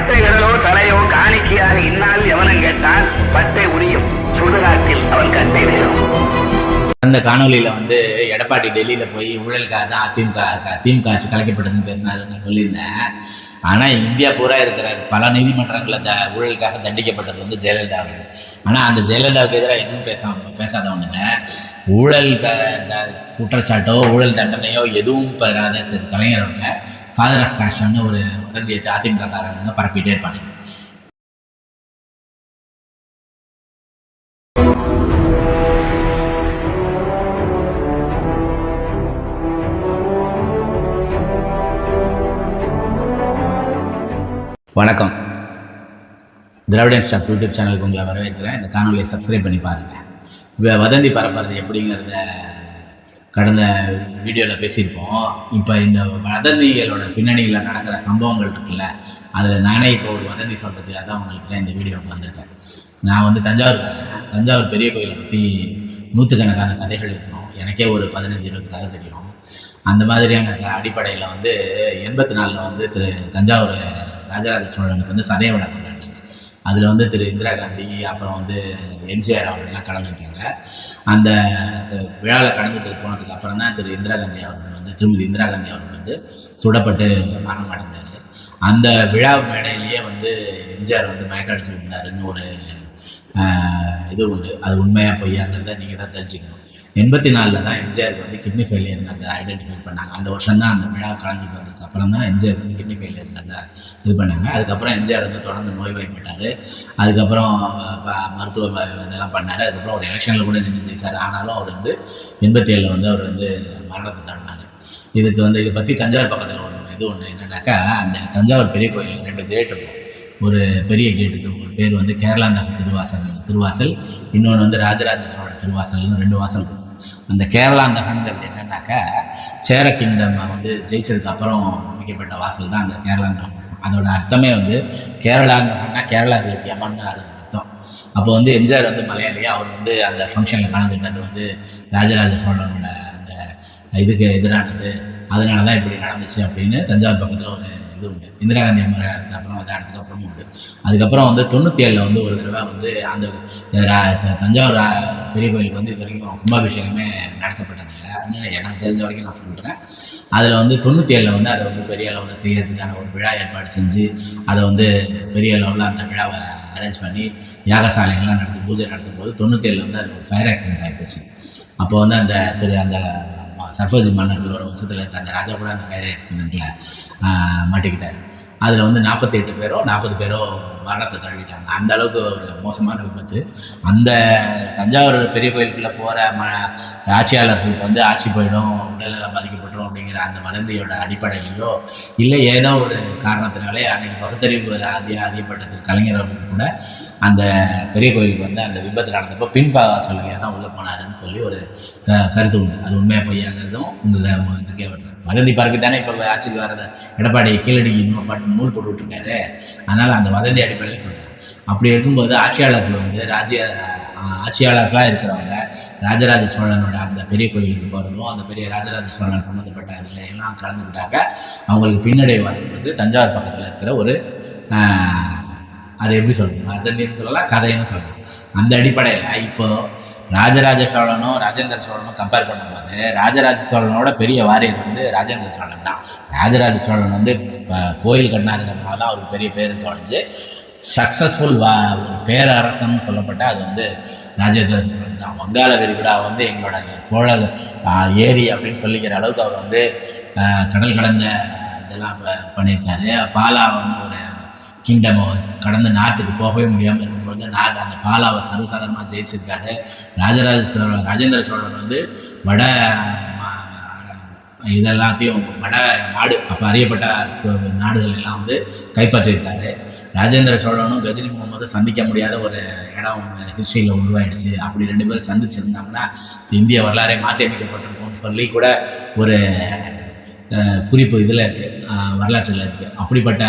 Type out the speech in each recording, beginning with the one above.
பட்டை விரலோ தலையோ காணிக்கையாக இந்நாள் எவனும் கேட்டால் பட்டை உரியும். சுடுகாட்டில் அவன் கட்டை வேறும் அந்த காணொலியில் வந்து எடப்பாடி டெல்லியில் போய் ஊழலுக்காக தான் அதிமுக திமுக ஆட்சி கலைக்கப்பட்டதுன்னு பேசினாருன்னு சொல்லியிருந்தேன். ஆனால் இந்தியா பூரா இருக்கிற பல நீதிமன்றங்களில் த ஊழலுக்காக தண்டிக்கப்பட்டது வந்து ஜெயலலிதா அவர்கள். ஆனால் அந்த ஜெயலலிதாவுக்கு எதிராக எதுவும் பேசாம பேசாதவனுங்க. ஊழல் த குற்றச்சாட்டோ ஊழல் தண்டனையோ எதுவும் பெறாத கலைஞர் அவர்களை ஃபாதர் ஆஃப் கனெக்ஷன் ஒரு வதந்தியை அதிமுக காரங்க பரப்பிட்டே இருப்பாங்க. வணக்கம். திராவிடன் ஸ்டாப் யூடியூப் சேனலுக்கு உங்களை வரவேற்கிறேன். இந்த காணொலியை சப்ஸ்கிரைப் பண்ணி பாருங்கள் வதந்தி பரப்புறது எப்படிங்கிறத கடந்த வீடியோவில் பேசியிருப்போம். இப்போ இந்த வதந்திகளோட பின்னணியில் நடக்கிற சம்பவங்கள் இருக்குல்ல அதில் நானே இப்போ ஒரு வதந்தி சொல்கிறதுக்காக தான் உங்கள்கிட்ட இந்த வீடியோவுக்கு வந்திருக்கேன். நான் வந்து தஞ்சாவூர்காரன். தஞ்சாவூர் பெரிய கோயிலை பற்றி நூற்றுக்கணக்கான கதைகள் இருக்கணும் எனக்கே ஒரு பதினஞ்சு இருபது கதை தெரியும். அந்த மாதிரியான அடிப்படையில் வந்து எண்பத்தி நாலில் வந்து திரு தஞ்சாவூர் ராஜராஜ சோழனுக்கு வந்து சதய வழக்கம் அதில் வந்து திரு இந்திரா காந்தி அப்புறம் வந்து எம்ஜிஆர் அவர்கள்லாம் கலந்துக்கிட்டாங்க. அந்த விழாவில் கலந்துட்டு போனதுக்கு அப்புறம் தான் திரு இந்திரா காந்தி அவர்கள் வந்து திருமதி இந்திரா காந்தி அவர்கள் வந்து சுடப்பட்டு மரணம் அடைந்தார் அந்த விழா மேடையிலேயே வந்து எம்ஜிஆர் வந்து மயக்கடிச்சு விட்டாருன்னு ஒரு இது உண்டு. அது உண்மையாக பொய்யாங்கிறத நீங்கள் தான் தெரிஞ்சுக்கணும். எண்பத்தி நாலில் தான் எம்ஜிஆருக்கு வந்து கிட்னி ஃபெயிலியருங்கிறத ஐடென்டிஃபை பண்ணாங்க. அந்த வருஷம் தான் அந்த விழா கலந்துட்டு வந்ததுக்கு அப்புறம் தான் எம்ஜிஆர் வந்து கிட்னி ஃபெயிலியருங்கிறத இது பண்ணாங்க. அதுக்கப்புறம் எம்ஜிஆர் வந்து தொடர்ந்து நோய்வாய்ப்பட்டார். அதுக்கப்புறம் மருத்துவ இதெல்லாம் பண்ணார். அதுக்கப்புறம் ஒரு எலெக்ஷனில் கூட நின்று ஜெயிச்சார். ஆனாலும் அவர் வந்து எண்பத்தி ஏழில் வந்து அவர் வந்து மரணத்தை தழுனார் இதுக்கு வந்து இதை பற்றி தஞ்சாவூர் பக்கத்தில் ஒரு இது ஒன்று என்னன்னாக்கா அந்த தஞ்சாவூர் பெரிய கோயில் ரெண்டு கேட் இருக்கும். ஒரு பெரிய கேட்டுக்கு ஒரு பேர் வந்து கேரளாந்தக திருவாசல் திருவாசல். இன்னொன்று வந்து ராஜராஜ சோழ திருவாசல்னு ரெண்டு வாசல் இருக்கும். அந்த கேரளாந்தகங்கிறது என்னன்னாக்கா சேர கிங்டம் வந்து ஜெயிச்சதுக்கு அப்புறம் அமைக்கப்பட்ட வாசல் தான் அந்த கேரளாந்தகம் வாசல் அதோட அர்த்தமே வந்து கேரளாந்தகம்னா கேரளாக்களுக்கு யமன்னு அர்த்தம். அப்போ வந்து எம்ஜிஆர் வந்து மலையாளி அவர் வந்து அந்த ஃபங்க்ஷனில் கலந்துக்கிட்டது வந்து ராஜராஜ சோழனோட அந்த இதுக்கு எதிரானது. அதனால தான் இப்படி நடந்துச்சு அப்படின்னு தஞ்சாவூர் பக்கத்தில் ஒரு இது உண்டு. இந்திரா காந்தி அம்மா அதுக்கப்புறம் இதானதுக்கு அப்புறம் உண்டு. அதுக்கப்புறம் வந்து தொண்ணூற்றி ஏழில் வந்து ஒரு தடவை வந்து அந்த தஞ்சாவூர் பெரிய கோயிலுக்கு வந்து இது வரைக்கும் கும்பாபிஷேகமே நடத்தப்பட்டதில்லை. அதனால எனக்கு தெரிஞ்ச வரைக்கும் நான் சொல்கிறேன் அதில் வந்து தொண்ணூற்றி ஏழில் வந்து அதை வந்து பெரிய அளவில் செய்யறதுக்கான ஒரு விழா ஏற்பாடு செஞ்சு அதை வந்து பெரிய அளவில் அந்த விழாவை அரேஞ்ச் பண்ணி யாகசாலைகள்லாம் நடத்தி பூஜை நடத்தும் போது தொண்ணூற்றி ஏழில் வந்து அது ஒரு ஃபயர் ஆக்சிடென்ட் ஆகிப்போச்சு அப்போ வந்து அந்த அந்த சர்ஃபோஜி மன்னர்களோட வம்சத்தில் இருக்க அந்த ராஜா கூட அந்த ஃபயரை ஆக்சிடெண்ட்டில் மாட்டிக்கிட்டார். அதில் வந்து நாற்பத்தி எட்டு பேரோ நாற்பது பேரோ மரணத்தை தழுவிட்டாங்க. அந்த அளவுக்கு ஒரு மோசமான விபத்து. அந்த தஞ்சாவூர் பெரிய கோயிலுக்குள்ளே போகிற ம ஆட்சியாளர்களுக்கு வந்து ஆட்சி போயிடும் உடல்நலம் பாதிக்கப்பட்டுரும் அப்படிங்கிற அந்த வதந்தியோட அடிப்படையிலையோ இல்லை ஏதோ ஒரு காரணத்தினாலே அன்னைக்கு பகுத்தறிவு அதிக அதிகப்பட்ட திரு கலைஞர் கூட அந்த பெரிய கோயிலுக்கு வந்து அந்த விபத்து நடந்தப்போ பின்பா வழியாக தான் உள்ளே போனாருன்னு சொல்லி ஒரு க- கருத்து உண்டு. அது உண்மையாக பொய்யாங்கிறதும் உங்கள் இதுக்கே வருது வதந்தி பரப்பி தானே இப்போ ஆட்சிக்கு வர்றத எடப்பாடி கீழடி இன்னும் பட் நூல் போட்டு விட்டுருக்காரு அதனால் அந்த வதந்தி அடிப்படையில் சொல்கிறேன் அப்படி இருக்கும்போது ஆட்சியாளர்கள் வந்து ராஜ்ய ஆட்சியாளர்களாக இருக்கிறவங்க ராஜராஜ சோழனோட அந்த பெரிய கோயிலுக்கு போகிறதும் அந்த பெரிய ராஜராஜ சோழன் சம்மந்தப்பட்ட அதில் எல்லாம் கலந்துக்கிட்டாக்க அவங்களுக்கு பின்னடைவு வரும்போது வந்து தஞ்சாவூர் பக்கத்தில் இருக்கிற ஒரு அதை எப்படி சொல்லணும் வதந்தின்னு சொல்லலாம் கதைன்னு சொல்லலாம். அந்த அடிப்படையில் இப்போ ராஜராஜ சோழனும் ராஜேந்திர சோழனும் கம்பேர் பண்ணும்போது ராஜராஜ சோழனோட பெரிய வாரியர் வந்து ராஜேந்திர சோழன் தான். ராஜராஜ சோழன் வந்து கோயில் கட்டினாருங்கிறதுனால தான் அவருக்கு பெரிய பேர் தோணுச்சு சக்ஸஸ்ஃபுல் வா ஒரு பேரரசன் சொல்லப்பட்ட அது வந்து ராஜேந்திர தான். வங்காள விரிகுடா வந்து எங்களோட சோழ ஏரி அப்படின்னு சொல்லிக்கிற அளவுக்கு அவர் வந்து கடல் கடந்த இதெல்லாம் பண்ணியிருக்காரு. பாலா வந்து ஒரு கிங்டம் கடந்து நார்த்துக்கு போகவே முடியாமல் இருக்கும்பொழுது நார் அந்த பாலாவை சர்வசாதாரணமாக ஜெயிச்சிருக்காரு. ராஜராஜ சோழன் ராஜேந்திர சோழன் வந்து வட இதெல்லாத்தையும் வட நாடு அப்போ அறியப்பட்ட நாடுகள் எல்லாம் வந்து கைப்பற்றியிருக்காரு. ராஜேந்திர சோழனும் கஜினி முகமது சந்திக்க முடியாத ஒரு இடம் ஹிஸ்ட்ரியில் உருவாயிடுச்சு. அப்படி ரெண்டு பேரும் சந்திச்சிருந்தாங்கன்னா இந்திய வரலாறே மாற்றியமைக்கப்பட்டிருக்கும்னு சொல்லி கூட ஒரு குறிப்பு இதில் இருக்குது வரலாற்றில் இருக்குது அப்படிப்பட்ட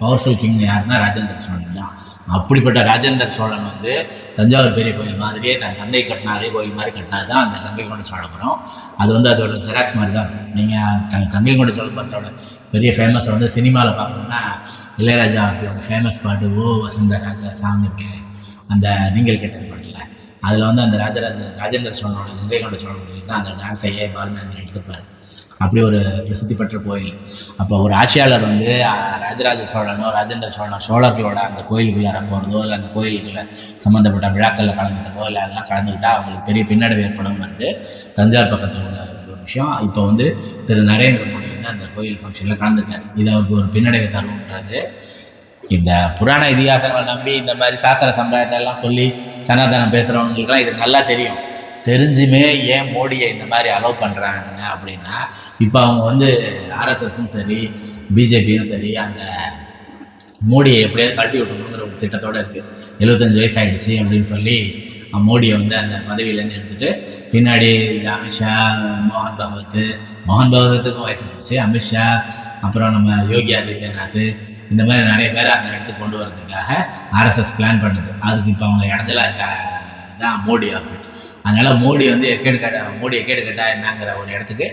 பவர்ஃபுல் கிங் யாருன்னா ராஜேந்திர சோழன் தான். அப்படிப்பட்ட ராஜேந்திர சோழன் வந்து தஞ்சாவூர் பெரிய கோயில் மாதிரியே தன் தந்தை கட்டின அதே கோயில் மாதிரி கட்டினது தான் அந்த கங்கை கொண்ட சோழபுரம் அது வந்து அதோட ஜெராக்ஸ் மாதிரி தான். நீங்கள் நீங்கள் கங்கை கொண்ட சோழபுரத்தோட பெரிய ஃபேமஸை வந்து சினிமாவில் பார்க்கணுன்னா இளையராஜா அவர்களோட ஃபேமஸ் பாட்டு ஓ வசந்த ராஜா சாங் இருக்கு. அந்த நீங்கள் கேட்ட படத்தில். அதில் வந்து அந்த ராஜராஜ ராஜேந்திர சோழனோட கங்கை கொண்ட சோழபுரத்தில் தான் அந்த டான்ஸையே பாலுமேந்திரன் எடுத்துப்பாரு. அப்படி ஒரு பிரசித்தி பெற்ற கோயில். அப்போ ஒரு ஆட்சியாளர் வந்து ராஜராஜ சோழனோ ராஜேந்திர சோழனோ சோழர்களோட அந்த கோயிலுக்குள்ளார போகிறதோ இல்லை அந்த கோயிலுக்குள்ள சம்மந்தப்பட்ட விழாக்களில் கலந்துக்கிறதோ இல்லை அதெல்லாம் கலந்துக்கிட்டால் அவங்களுக்கு பெரிய பின்னடைவு ஏற்படும் வந்து தஞ்சாவூர் பக்கத்தில் உள்ள ஒரு விஷயம். இப்போ வந்து திரு. நரேந்திர மோடி வந்து அந்த கோயில் ஃபங்க்ஷனில் கலந்துருக்காரு. இது அவருக்கு ஒரு பின்னடைவை தரும்ன்றது. இந்த புராண இதிகாசங்களை நம்பி இந்த மாதிரி சாஸ்திர சம்பிரதாயத்தை எல்லாம் சொல்லி சனாதனம் பேசுகிறவங்களுக்குலாம் இது நல்லா தெரியும். தெரிஞ்சுமே ஏன் மோடியை இந்த மாதிரி அலோவ் பண்ணுறாங்க அப்படின்னா இப்போ அவங்க வந்து ஆர்எஸ்எஸும் சரி பிஜேபியும் சரி அந்த மோடியை எப்படியாவது கழட்டி விட்டணுங்கிற ஒரு திட்டத்தோடு இருக்குது எழுபத்தஞ்சு வயசு ஆகிடுச்சு அப்படின்னு சொல்லி மோடியை வந்து அந்த பதவியிலேருந்து எடுத்துகிட்டு பின்னாடி அமித்ஷா மோகன் பகவத் மோகன் பகவத்துக்கும் வயசு போச்சு அமித்ஷா அப்புறம் நம்ம யோகி ஆதித்யநாத் இந்த மாதிரி நிறைய பேரை அந்த இடத்துக்கு கொண்டு வரதுக்காக ஆர்எஸ்எஸ் பிளான் பண்ணுது. அதுக்கு இப்போ அவங்க இடத்துல இருக்கா தான் மோடி ஆகும் அதனால் மோடி வந்து கேடு கேட்டா மோடியை கேடு கேட்டா என்னங்கிற ஒரு இடத்துக்கு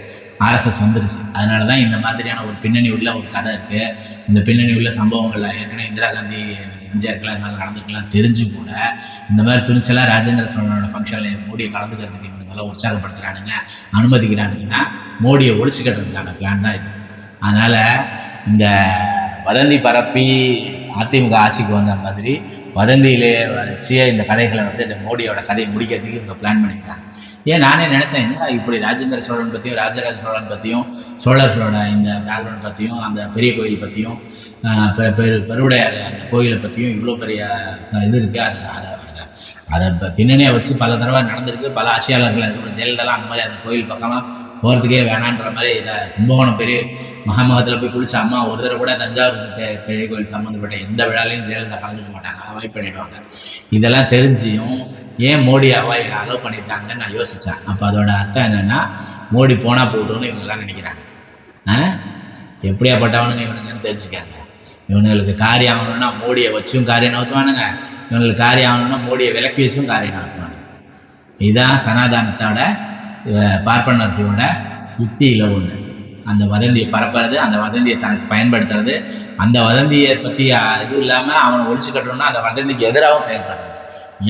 ஆர்எஸ்எஸ் வந்துடுச்சு அதனால தான் இந்த மாதிரியான ஒரு பின்னணி உள்ள ஒரு கதை இருக்குது இந்த பின்னணி உள்ள சம்பவங்கள்ல ஏற்கனவே இந்திரா காந்தி எம்ஜிஆருக்கெல்லாம் இந்த மாதிரி நடந்துக்கலாம் தெரிஞ்சு கூட இந்த மாதிரி துணிச்சலாக ராஜேந்திர சோழனோட ஃபங்க்ஷனில் மோடியை கலந்துக்கிறதுக்கு இவனுங்கெல்லாம் உற்சாகப்படுத்துகிறானுங்க அனுமதிக்கிறானுங்கன்னா மோடியை ஒழிச்சுக்கிறதுக்கான பிளான் தான் இது. அதனால் இந்த வதந்தி பரப்பி அதிமுக ஆட்சிக்கு வந்த மாதிரி வதந்தியிலே வச்சு இந்த கதைகளை வந்து இந்த மோடியோட கதையை முடிக்கிறதுக்கு இவங்க பிளான் பண்ணியிருக்காங்க ஏன் நானே நினச்சேன் என்ன இப்படி ராஜேந்திர சோழன் பற்றியும் ராஜராஜ சோழன் பற்றியும் சோழர்களோட இந்த பேக்ரவுண்ட் பற்றியும் அந்த பெரிய கோயில் பற்றியும் பெ- பெரு பெருவுடையார் அந்த கோயிலை பற்றியும் இவ்வளோ பெரிய இது இருக்குது அது அதை அதை இப்போ பின்னணியை வச்சு பல தடவை நடந்திருக்கு. பல ஆட்சியாளர்கள் அதுக்கப்புறம் ஜெயலலிதாலாம் அந்த மாதிரி அந்த கோயில் பக்கம்லாம் போகிறதுக்கே வேணான்ற மாதிரி இதை கும்பகோணம் பெரிய மகாமகத்தில் போய் குளிச்ச அம்மா ஒரு தடவை கூட தஞ்சாவூர் பெரிய கோயில் சம்மந்தப்பட்ட எந்த விழாலையும் ஜெயலலிதா கலந்துக்க மாட்டாங்க. அவாய்ட் பண்ணிடுவாங்க. இதெல்லாம் தெரிஞ்சியும் ஏன் மோடி அவாய் அலோவ் பண்ணியிருக்காங்கன்னு நான் யோசித்தேன் அப்போ அதோட அர்த்தம் என்னென்னா மோடி போனால் போட்டோன்னு இவங்கெல்லாம் நினைக்கிறாங்க. ஆ? எப்படியாப்பட்டவனுங்க இவனுங்கன்னு தெரிஞ்சுக்காங்க. இவனுங்களுக்கு காரியம் ஆகணும்னா மோடியை வச்சும் காரியம் நவுத்துவானுங்க. இவனுங்களுக்கு காரியம் ஆகணும்னா மோடியை விலக்கி வச்சும் காரியம் நவுத்துவானுங்க. இதுதான் சனாதானத்தோட பார்ப்பனர்களோட யுக்தியில் ஒன்று அந்த வதந்தியை பரப்புறது அந்த வதந்தியை தனக்கு பயன்படுத்துறது அந்த வதந்தியை பற்றி இது இல்லாமல் அவனை ஒழிச்சு கட்டணும்னா அந்த வதந்திக்கு எதிராகவும் செயல்படுறது.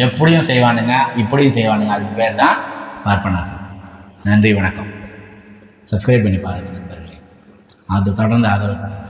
எப்படியும் செய்வானுங்க இப்படியும் செய்வானுங்க. அதுக்கு பேர் தான் பார்ப்பனர்கள். நன்றி வணக்கம். சப்ஸ்கிரைப் பண்ணி பாருங்கள் நண்பர்களே. அது தொடர்ந்து ஆதரவு தரேன்